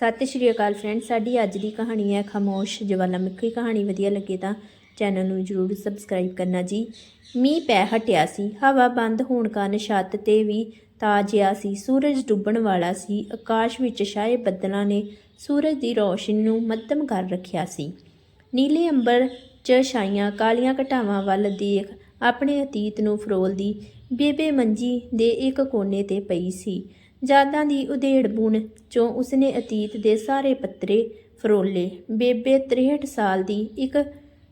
ਸਤਿ ਸ਼੍ਰੀ ਅਕਾਲ ਫਰੈਂਡ ਸਾਡੀ ਅੱਜ ਦੀ ਕਹਾਣੀ ਹੈ ਖਾਮੋਸ਼, ਜਵਾਲਾਮੁਖੀ ਕਹਾਣੀ। ਵਧੀਆ ਲੱਗੇ ਤਾਂ ਚੈਨਲ ਨੂੰ ਜਰੂਰ ਸਬਸਕ੍ਰਾਈਬ ਕਰਨਾ ਜੀ। ਮੀਂਹ ਪੈ ਹਟਿਆ ਸੀ, ਹਵਾ ਬੰਦ ਹੋਣ ਕਾਰਨ ਛੱਤ ਤੇ ਵੀ ਤਾਜਿਆ ਸੀ। ਸੂਰਜ ਡੁੱਬਣ ਵਾਲਾ ਸੀ। ਆਕਾਸ਼ ਵਿੱਚ ਛਾਏ ਬੱਦਲਾਂ ਨੇ ਸੂਰਜ ਦੀ ਰੌਸ਼ਨੀ ਨੂੰ ਮੱਧਮ ਕਰ ਰੱਖਿਆ ਸੀ। ਨੀਲੇ ਅੰਬਰ 'ਚ ਛਾਈਆਂ ਕਾਲੀਆਂ ਘਟਾਵਾਂ ਵੱਲ ਦੇਖ ਆਪਣੇ ਅਤੀਤ ਨੂੰ ਫਰੋਲਦੀ ਬੇਬੇ ਮੰਜੀ ਦੇ ਇੱਕ ਕੋਨੇ ਤੇ ਪਈ ਸੀ। ਯਾਦਾਂ ਦੀ ਉਧੇੜ ਬੁਣ, ਚੋਂ ਉਸਨੇ ਅਤੀਤ ਦੇ ਸਾਰੇ ਪੱਤਰੇ ਫਰੋਲੇ। ਬੇਬੇ 63 ਸਾਲ ਦੀ ਇੱਕ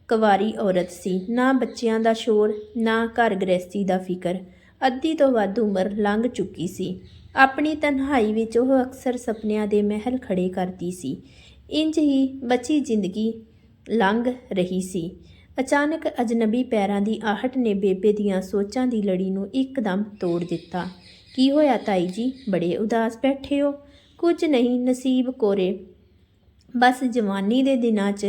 ਕੁਵਾਰੀ ਔਰਤ ਸੀ। ਨਾ ਬੱਚਿਆਂ ਦਾ ਸ਼ੋਰ, ਨਾ ਘਰ ਗ੍ਰਸਤੀ ਦਾ ਫਿਕਰ। ਅੱਧੀ ਤੋਂ ਵੱਧ ਉਮਰ ਲੰਘ ਚੁੱਕੀ ਸੀ। ਆਪਣੀ ਤਨਹਾਈ ਵਿੱਚ ਉਹ ਅਕਸਰ ਸੁਪਨਿਆਂ ਦੇ ਮਹਿਲ ਖੜੇ ਕਰਦੀ ਸੀ। ਇੰਜ ਹੀ ਬਚੀ ਜ਼ਿੰਦਗੀ ਲੰਘ ਰਹੀ ਸੀ। ਅਚਾਨਕ ਅਜਨਬੀ ਪੈਰਾਂ ਦੀ ਆਹਟ ਨੇ ਬੇਬੇ ਦੀਆਂ ਸੋਚਾਂ ਦੀ ਲੜੀ ਨੂੰ ਇੱਕਦਮ ਤੋੜ ਦਿੱਤਾ। ਕੀ ਹੋਇਆ ਤਾਈ ਜੀ? ਬੜੇ ਉਦਾਸ ਬੈਠੇ ਹੋ। ਕੁਝ ਨਹੀਂ, ਨਸੀਬ ਕੋਰੇ। ਬਸ ਜਵਾਨੀ ਦੇ ਦਿਨਾਂ 'ਚ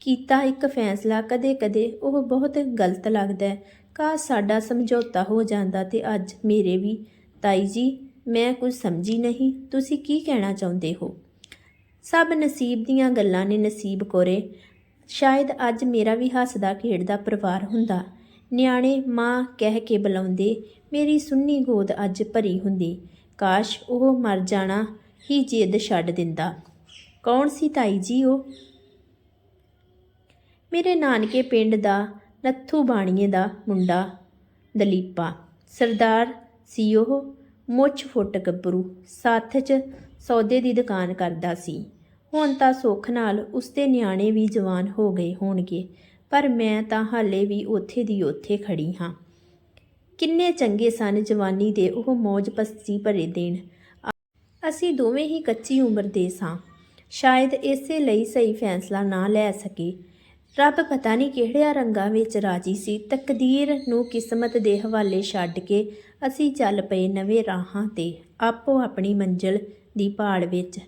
ਕੀਤਾ ਇੱਕ ਫੈਸਲਾ, ਕਦੇ-ਕਦੇ ਉਹ ਬਹੁਤ ਗਲਤ ਲੱਗਦਾ ਹੈ। ਕਾਸ਼ ਸਾਡਾ ਸਮਝੌਤਾ ਹੋ ਜਾਂਦਾ ਤੇ ਅੱਜ ਮੇਰੇ ਵੀ। ਤਾਈ ਜੀ, ਮੈਂ ਕੁਝ ਸਮਝੀ ਨਹੀਂ। ਤੁਸੀਂ ਕੀ ਕਹਿਣਾ ਚਾਹੁੰਦੇ ਹੋ? ਸਭ ਨਸੀਬ ਦੀਆਂ ਗੱਲਾਂ ਨੇ ਨਸੀਬ ਕੋਰੇ। ਸ਼ਾਇਦ ਅੱਜ ਮੇਰਾ ਵੀ ਹੱਸਦਾ ਖੇਡਦਾ ਪਰਿਵਾਰ ਹੁੰਦਾ। ਨਿਆਣੇ ਮਾਂ ਕਹਿ ਕੇ ਬੁਲਾਉਂਦੇ ਮੇਰੀ ਸੁੰਨੀ ਗੋਦ ਅੱਜ ਭਰੀ ਹੁੰਦੀ। ਕਾਸ਼ ਉਹ ਮਰ ਜਾਣਾ ਹੀ ਜਿੱਦ ਛੱਡ ਦਿੰਦਾ। ਕੌਣ ਸੀ ਤਾਈ ਜੀ ਉਹ? ਮੇਰੇ ਨਾਨਕੇ ਪਿੰਡ ਦਾ, ਨੱਥੂ ਬਾਣੀਏ ਦਾ ਮੁੰਡਾ ਦਲੀਪਾ। ਸਰਦਾਰ ਸੀ ਉਹ, ਮੁੱਛ ਫੁੱਟ ਗੱਭਰੂ, ਸਾਥ 'ਚ ਸੌਦੇ ਦੀ ਦੁਕਾਨ ਕਰਦਾ ਸੀ। ਹੁਣ ਤਾਂ ਸੁੱਖ ਨਾਲ ਉਸਦੇ ਨਿਆਣੇ ਵੀ ਜਵਾਨ ਹੋ ਗਏ ਹੋਣਗੇ, ਪਰ ਮੈਂ ਤਾਂ ਹਾਲੇ ਵੀ ਉੱਥੇ ਦੀ ਉੱਥੇ ਖੜੀ ਹਾਂ। ਕਿੰਨੇ ਚੰਗੇ ਸਨ ਜਵਾਨੀ ਦੇ ਉਹ ਮੌਜ ਪਸਤੀ ਭਰੇ ਦੇਣ ਅਸੀਂ ਦੋਵੇਂ ਹੀ ਕੱਚੀ ਉਮਰ ਦੇ ਸਾਂ। ਸ਼ਾਇਦ ਇਸੇ ਲਈ ਸਹੀ ਫੈਸਲਾ ਨਾ ਲੈ ਸਕੇ। ਰੱਬ ਪਤਾ ਨਹੀਂ ਕਿਹੜਿਆਂ ਰੰਗਾਂ ਵਿੱਚ ਰਾਜੀ ਸੀ। ਤਕਦੀਰ ਨੂੰ ਕਿਸਮਤ ਦੇ ਹਵਾਲੇ ਛੱਡ ਕੇ ਅਸੀਂ ਚੱਲ ਪਏ ਨਵੇਂ ਰਾਹਾਂ ਤੇ, ਆਪੋ ਆਪਣੀ ਮੰਜ਼ਲ ਦੀ ਭਾਲ ਵਿੱਚ।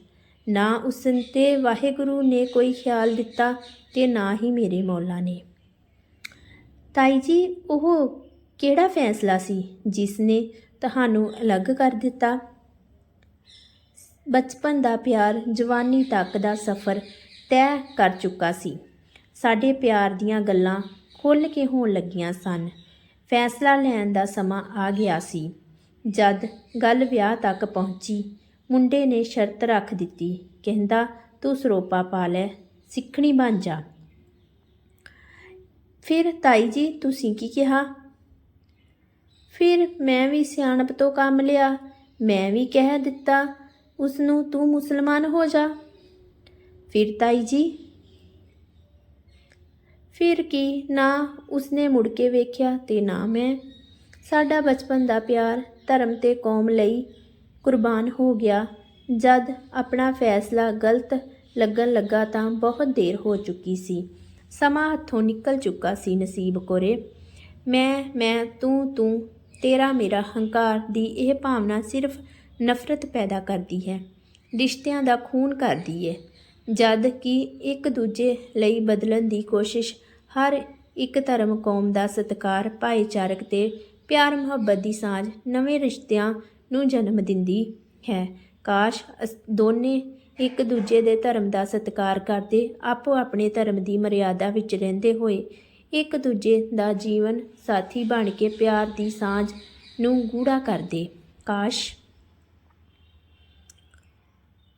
ਨਾ ਉਸ ਤੇ ਵਾਹਿਗੁਰੂ ਨੇ ਕੋਈ ਖਿਆਲ ਦਿੱਤਾ ਤੇ ਨਾ ਹੀ ਮੇਰੇ ਮੌਲਾ ਨੇ। ਤਾਈ ਜੀ, ਉਹ ਕਿਹੜਾ ਫੈਸਲਾ ਸੀ ਜਿਸ ਨੇ ਤੁਹਾਨੂੰ ਅਲੱਗ ਕਰ ਦਿੱਤਾ? ਬਚਪਨ ਦਾ ਪਿਆਰ ਜਵਾਨੀ ਤੱਕ ਦਾ ਸਫ਼ਰ ਤੈਅ ਕਰ ਚੁੱਕਾ ਸੀ। ਸਾਡੇ ਪਿਆਰ ਦੀਆਂ ਗੱਲਾਂ ਖੁੱਲ੍ਹ ਕੇ ਹੋਣ ਲੱਗੀਆਂ ਸਨ। ਫੈਸਲਾ ਲੈਣ ਦਾ ਸਮਾਂ ਆ ਗਿਆ ਸੀ। ਜਦ ਗੱਲ ਵਿਆਹ ਤੱਕ ਪਹੁੰਚੀ, ਮੁੰਡੇ ਨੇ ਸ਼ਰਤ ਰੱਖ ਦਿੱਤੀ, ਕਹਿੰਦਾ, ਤੂੰ ਸਰੋਪਾ ਪਾ ਲੈ, ਸਿੱਖਣੀ ਬਣ ਜਾ। ਫਿਰ ਤਾਈ ਜੀ, ਤੁਸੀਂ ਕੀ ਕਿਹਾ? ਫਿਰ ਮੈਂ ਵੀ ਸਿਆਣਪ ਤੋਂ ਕੰਮ ਲਿਆ। ਮੈਂ ਵੀ ਕਹਿ ਦਿੱਤਾ ਉਸ ਨੂੰ ਤੂੰ ਮੁਸਲਮਾਨ ਹੋ ਜਾ। ਫਿਰ ਤਾਈ ਜੀ, ਫਿਰ ਕੀ? ਨਾ ਉਸਨੇ ਮੁੜ ਕੇ ਵੇਖਿਆ ਤੇ ਨਾ ਮੈਂ। ਸਾਡਾ ਬਚਪਨ ਦਾ ਪਿਆਰ ਧਰਮ ਤੇ ਕੌਮ ਲਈ ਕੁਰਬਾਨ ਹੋ ਗਿਆ। ਜਦ ਆਪਣਾ ਫੈਸਲਾ ਗਲਤ ਲੱਗਣ ਲੱਗਾ ਤਾਂ ਬਹੁਤ ਦੇਰ ਹੋ ਚੁੱਕੀ ਸੀ। ਸਮਾਂ ਹੱਥੋਂ ਨਿਕਲ ਚੁੱਕਾ ਸੀ ਨਸੀਬ ਕੋਰੇ। ਮੈਂ ਮੈਂ, ਤੂੰ ਤੂੰ ਤੇਰਾ ਮੇਰਾ ਹੰਕਾਰ ਦੀ ਇਹ ਭਾਵਨਾ ਸਿਰਫ ਨਫ਼ਰਤ ਪੈਦਾ ਕਰਦੀ ਹੈ, ਰਿਸ਼ਤਿਆਂ ਦਾ ਖੂਨ ਕਰਦੀ ਹੈ। ਜਦ ਕਿ ਇੱਕ ਦੂਜੇ ਲਈ ਬਦਲਣ ਦੀ ਕੋਸ਼ਿਸ਼ ਹਰ ਇੱਕ ਧਰਮ ਕੌਮ ਦਾ ਸਤਿਕਾਰ, ਭਾਈਚਾਰਕ ਤੇ ਪਿਆਰ ਮੁਹੱਬਤ ਦੀ ਸਾਂਝ ਨਵੇਂ ਰਿਸ਼ਤਿਆਂ ਨੂੰ ਜਨਮ ਦਿੰਦੀ ਹੈ। ਕਾਸ਼ ਅਸ- ਦੋਨੇ ਇੱਕ ਦੂਜੇ ਦੇ ਧਰਮ ਦਾ ਸਤਿਕਾਰ ਕਰਦੇ ਆਪੋ ਆਪਣੇ ਧਰਮ ਦੀ ਮਰਿਆਦਾ ਵਿੱਚ ਰਹਿੰਦੇ ਹੋਏ ਇੱਕ ਦੂਜੇ ਦਾ ਜੀਵਨ ਸਾਥੀ ਬਣ ਕੇ ਪਿਆਰ ਦੀ ਸਾਂਝ ਨੂੰ ਗੂੜਾ ਕਰਦੇ। ਕਾਸ਼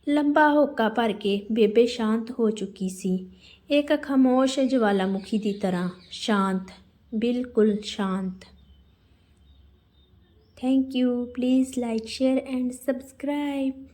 ਲੰਬਾ ਹੋਕਾ ਭਰ ਕੇ ਬੇਬੇ ਸ਼ਾਂਤ ਹੋ ਚੁੱਕੀ ਸੀ। ਇੱਕ ਖਾਮੋਸ਼ ਜਵਾਲਾਮੁਖੀ ਦੀ ਤਰ੍ਹਾਂ ਸ਼ਾਂਤ, ਬਿਲਕੁਲ ਸ਼ਾਂਤ। Thank you please like share and subscribe